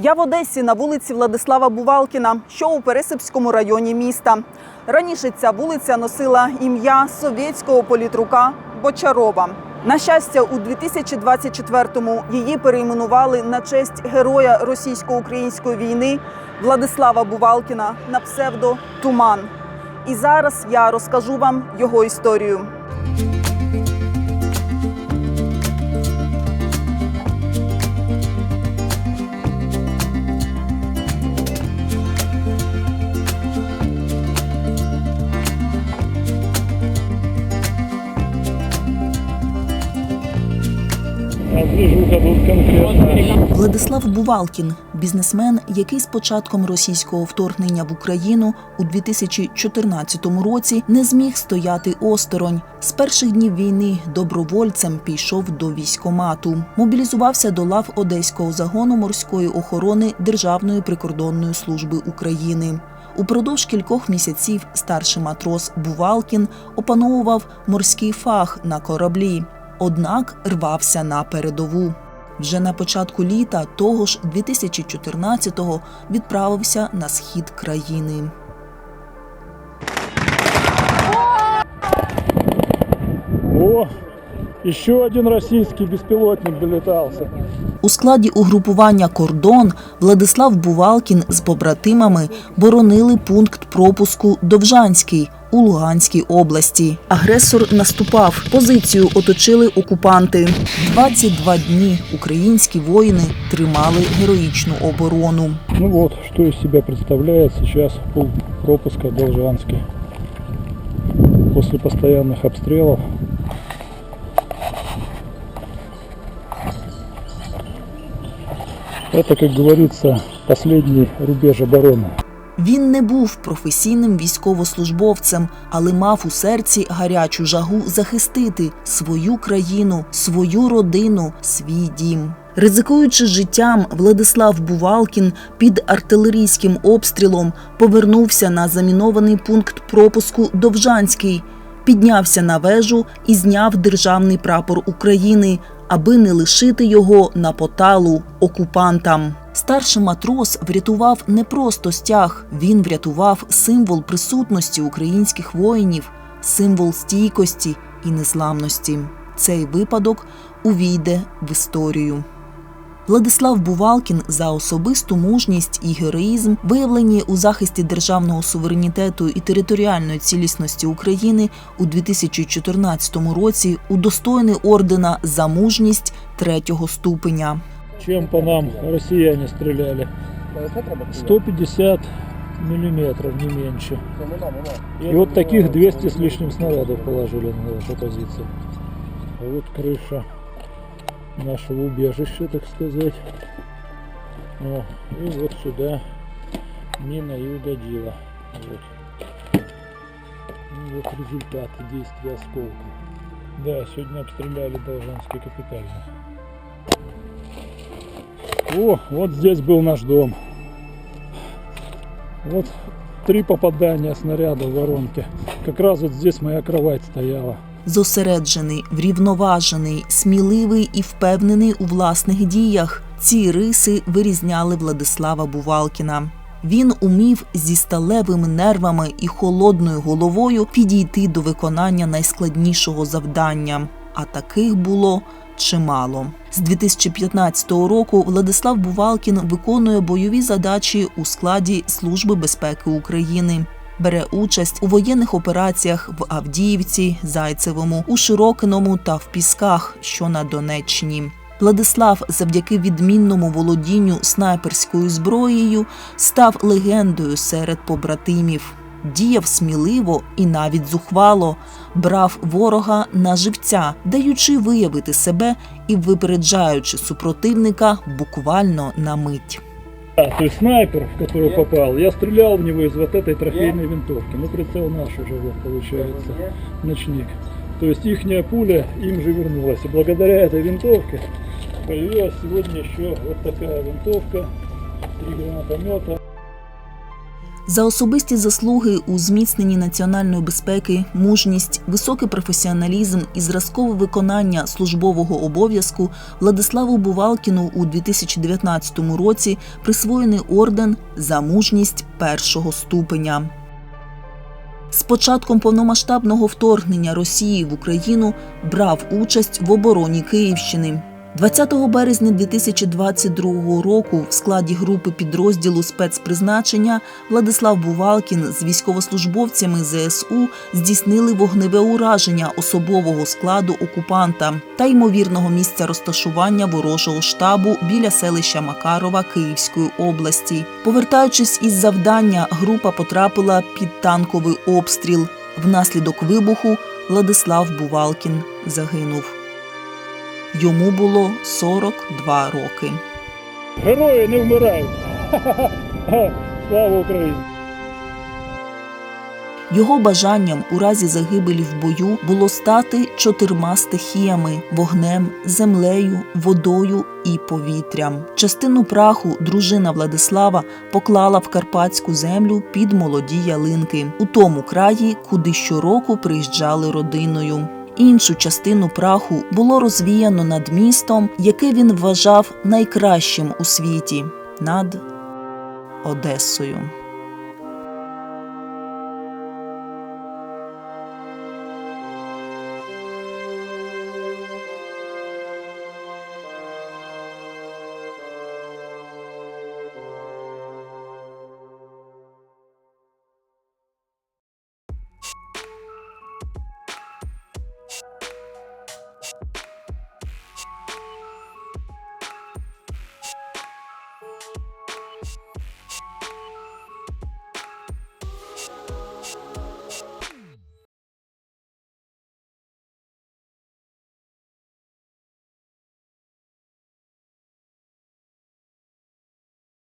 Я в Одесі на вулиці Владислава Бувалкіна, що у Пересипському районі міста. Раніше ця вулиця носила ім'я совєтського політрука Бочарова. На щастя, у 2024-му її перейменували на честь героя російсько-української війни Владислава Бувалкіна на псевдо Туман. І зараз я розкажу вам його історію. Владислав Бувалкін, бізнесмен, який з початком російського вторгнення в Україну у 2014 році не зміг стояти осторонь. З перших днів війни добровольцем пішов до військомату, мобілізувався до лав одеського загону морської охорони Державної прикордонної служби України. Упродовж кількох місяців старший матрос Бувалкін опановував морський фах на кораблі, однак рвався на передову. Вже на початку літа того ж 2014-го відправився на схід країни. О, ще один російський безпілотник долетался. У складі угрупування Кордон Владислав Бувалкін з побратимами боронили пункт пропуску Довжанський у Луганській області. Агресор наступав. Позицію оточили окупанти. 22 дні українські воїни тримали героїчну оборону. Ну вот, что из себя представляет сейчас пункт пропуска Должанский. После постоянных обстрелов это, как говорится, последний рубеж обороны. Він не був професійним військовослужбовцем, але мав у серці гарячу жагу захистити свою країну, свою родину, свій дім. Ризикуючи життям, Владислав Бувалкін під артилерійським обстрілом повернувся на замінований пункт пропуску Довжанський, піднявся на вежу і зняв державний прапор України, аби не лишити його на поталу окупантам. Старший матрос врятував не просто стяг, він врятував символ присутності українських воїнів, символ стійкості і незламності. Цей випадок увійде в історію. Владислав Бувалкін за особисту мужність і героїзм, виявлені у захисті державного суверенітету і територіальної цілісності України у 2014 році удостоєний ордена за мужність третього ступеня. Чем по нам россияне стреляли? 150 миллиметров, не меньше. И вот таких 200 с лишним снарядов положили на нашу позицию. Вот крыша нашего убежища, так сказать. О, и вот сюда мина и угодила. Вот. Ну, вот результат действия осколка. Да, сегодня обстреляли Должанский капитально. О, вот здесь был наш дом. Вот три попадания снаряда в воронке. Как раз вот здесь моя кровать стояла. Зосереджений, врівноважений, сміливий і впевнений у власних діях. Ці риси вирізняли Владислава Бувалкіна. Він умів зі сталевими нервами і холодною головою підійти до виконання найскладнішого завдання. А таких було чимало. З 2015 року Владислав Бувалкін виконує бойові задачі у складі Служби безпеки України. Бере участь у воєнних операціях в Авдіївці, Зайцевому, у Широкиному та в Пісках, що на Донеччині. Владислав, завдяки відмінному володінню снайперською зброєю, став легендою серед побратимів. Діяв сміливо і навіть зухвало, брав ворога на живця, даючи виявити себе і випереджаючи супротивника буквально на мить. А, то есть снайпер, в который попал, я стрелял в него из вот этой трофейной винтовки. Ну, прицел наш уже вот получается, ночник. То есть ихняя пуля им же вернулась. И благодаря этой винтовке появилась сегодня еще вот такая винтовка, три гранатомета. За особисті заслуги у зміцненні національної безпеки, мужність, високий професіоналізм і зразкове виконання службового обов'язку Владиславу Бувалкіну у 2019 році присвоєний орден за мужність першого ступеня. З початком повномасштабного вторгнення Росії в Україну брав участь в обороні Київщини. 20 березня 2022 року в складі групи підрозділу спецпризначення Владислав Бувалкін з військовослужбовцями ЗСУ здійснили вогневе ураження особового складу окупанта та ймовірного місця розташування ворожого штабу біля селища Макарова Київської області. Повертаючись із завдання, група потрапила під танковий обстріл. Внаслідок вибуху Владислав Бувалкін загинув. Йому було 42 роки. Герої не вмирають. Слава Україні! Його бажанням у разі загибелі в бою було стати чотирма стихіями: вогнем, землею, водою і повітрям. Частину праху дружина Владислава поклала в карпатську землю під молоді ялинки у тому краї, куди щороку приїжджали родиною. Іншу частину праху було розвіяно над містом, яке він вважав найкращим у світі над Одесою.